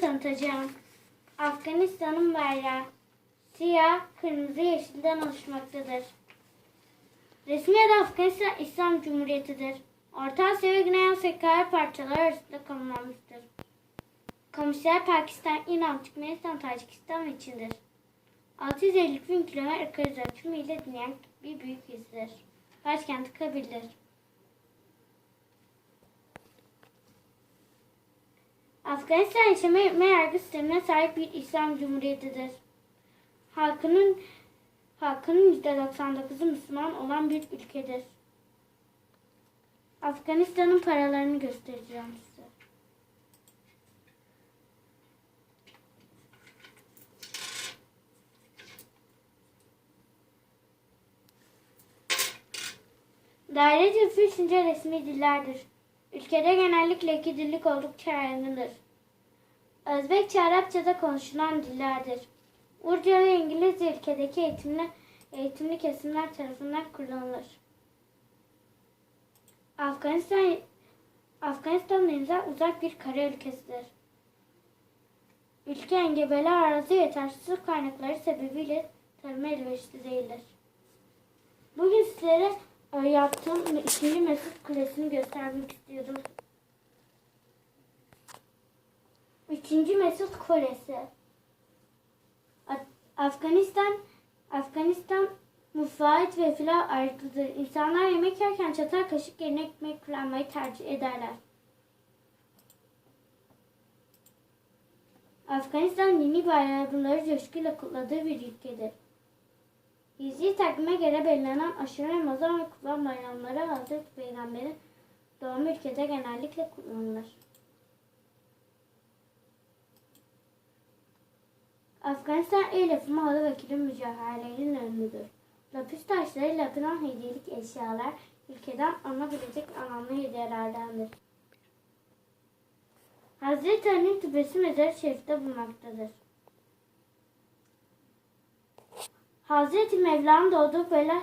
Tanıtacağım. Afganistan'ın bayrağı siyah, kırmızı, yeşilden oluşmaktadır. Resmi adı Afganistan İslam Cumhuriyeti'dir. Orta Asya ve Güney Asya kara arasında konumlanmıştır. Komşular Pakistan, İran, Türkmenistan, Tacikistan ve Çin'dir. 650 bin kilometre kare ölçümü ile dünyanın bir büyük yüzüdür. Başkenti Kabil'dir. Afganistan yürütme yargı sistemine sahip bir İslam Cumhuriyeti'dir. Halkının halkının %99'u Müslüman olan bir ülkedir. Afganistan'ın paralarını göstereceğim size. Daire tıbbı üçüncü resmi dillerdir. Ülkede genellikle iki dillik oldukça yaygındır. Özbekçe Arapçada konuşulan dillerdir. Urdu ve İngilizce ülkedeki eğitimli, eğitimli kesimler tarafından kullanılır. Afganistan Afganistan denize uzak bir kara ülkesidir. Ülke engebeli arazi yetersiz su kaynakları sebebiyle tarıma elverişli değildir. Bugün sizlere yaptığım ikinci Mesut Kulesi'ni göstermek istiyorum. Üçüncü Mesut Kulesi. A- Afganistan Afganistan et ve pilav ayrıklıdır. İnsanlar yemek yerken çatal kaşık yerine ekmek kullanmayı tercih ederler. Afganistan dini bayramları coşkuyla kutladığı bir ülkedir. Hicri takvime göre belirlenen aşırı Ramazan ve Kurban bayramları Hazreti Peygamber'in doğum ülkede genellikle kutlanılır. Afganistan el yapımı halı ve kilim mücevherlerinin ünlüdür. Lapis taşları lapidon hediyelik eşyalar ülkeden alınabilecek anlamlı hediyelerdendir. Hazreti Ali'nin türbesi mezar şerifte bulunmaktadır. Hazreti Mevla'nın doğduğu Belah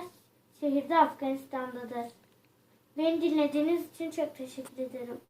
şehirde Afganistan'dadır. Beni dinlediğiniz için çok teşekkür ederim.